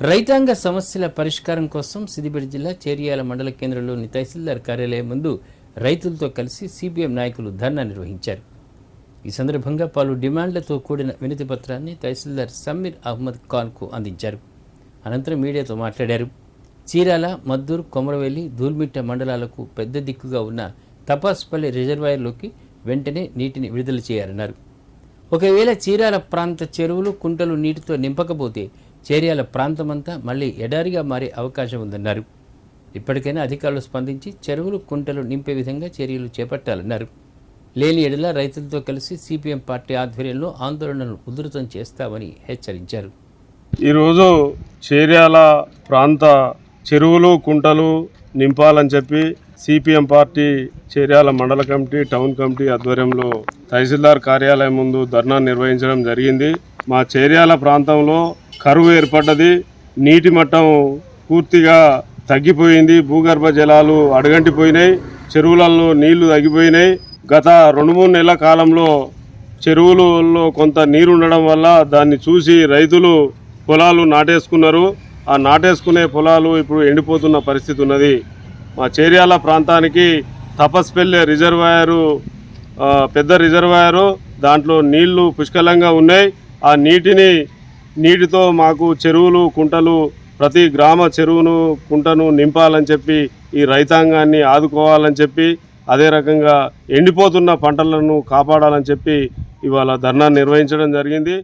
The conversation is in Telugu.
రైతాంగ సమస్యల పరిష్కారం కోసం సిద్దిపేట జిల్లా చేరియాల మండల కేంద్రంలోని తహసీల్దార్ కార్యాలయం ముందు రైతులతో కలిసి సిపిఎం నాయకులు ధర్నా నిర్వహించారు. ఈ సందర్భంగా పలు డిమాండ్లతో కూడిన వినతి పత్రాన్ని తహసీల్దార్ సమీర్ అహ్మద్ ఖాన్కు అందించారు. అనంతరం మీడియాతో మాట్లాడారు. చీరాల మద్దూరు కొమరవెల్లి ధూల్మిట్ట మండలాలకు పెద్ద దిక్కుగా ఉన్న తపాస్పల్లి రిజర్వాయర్లోకి వెంటనే నీటిని విడుదల చేయాలన్నారు. ఒకవేళ చీరాల ప్రాంత చెరువులు కుంటలు నీటితో నింపకపోతే చేర్యాల ప్రాంతమంతా మళ్ళీ ఎడారిగా మారే అవకాశం ఉందన్నారు. ఇప్పటికైనా అధికారులు స్పందించి చెరువులు కుంటలు నింపే విధంగా చర్యలు చేపట్టాలన్నారు. లేని ఎడల రైతులతో కలిసి సిపిఎం పార్టీ ఆధ్వర్యంలో ఆందోళనలు ఉధృతం చేస్తామని హెచ్చరించారు. ఈరోజు చేర్యాల ప్రాంత చెరువులు కుంటలు నింపాలని చెప్పి సిపిఎం పార్టీ చేర్యాల మండల కమిటీ టౌన్ కమిటీ ఆధ్వర్యంలో తహసీల్దార్ కార్యాలయం ముందు ధర్నా నిర్వహించడం జరిగింది. మా చేర్యాల ప్రాంతంలో కరువు ఏర్పడ్డది నీటి మట్టం పూర్తిగా తగ్గిపోయింది భూగర్భ జలాలు అడగంటిపోయినాయి చెరువులలో నీళ్ళు తగ్గిపోయినాయి. గత రెండు మూడు నెలల కాలంలో చెరువులలో కొంత నీరు ఉండడం వల్ల దాన్ని చూసి రైతులు పొలాలు నాటేసుకున్నారు. ఆ నాటేసుకునే పొలాలు ఇప్పుడు ఎండిపోతున్న పరిస్థితి ఉన్నది. మా చేర్యాల ప్రాంతానికి తపస్పల్లి రిజర్వాయరు పెద్ద రిజర్వాయరు దాంట్లో నీళ్ళు పుష్కలంగా ఉన్నాయి. ఆ నీటిని నీటితో మాకు చెరువులు కుంటలు ప్రతి గ్రామ చెరువును కుంటను నింపాలని చెప్పి ఈ రైతాంగాన్ని ఆదుకోవాలని చెప్పి అదే రకంగా ఎండిపోతున్న పంటలను కాపాడాలని చెప్పి ఇవాళ ధర్నా నిర్వహించడం జరిగింది.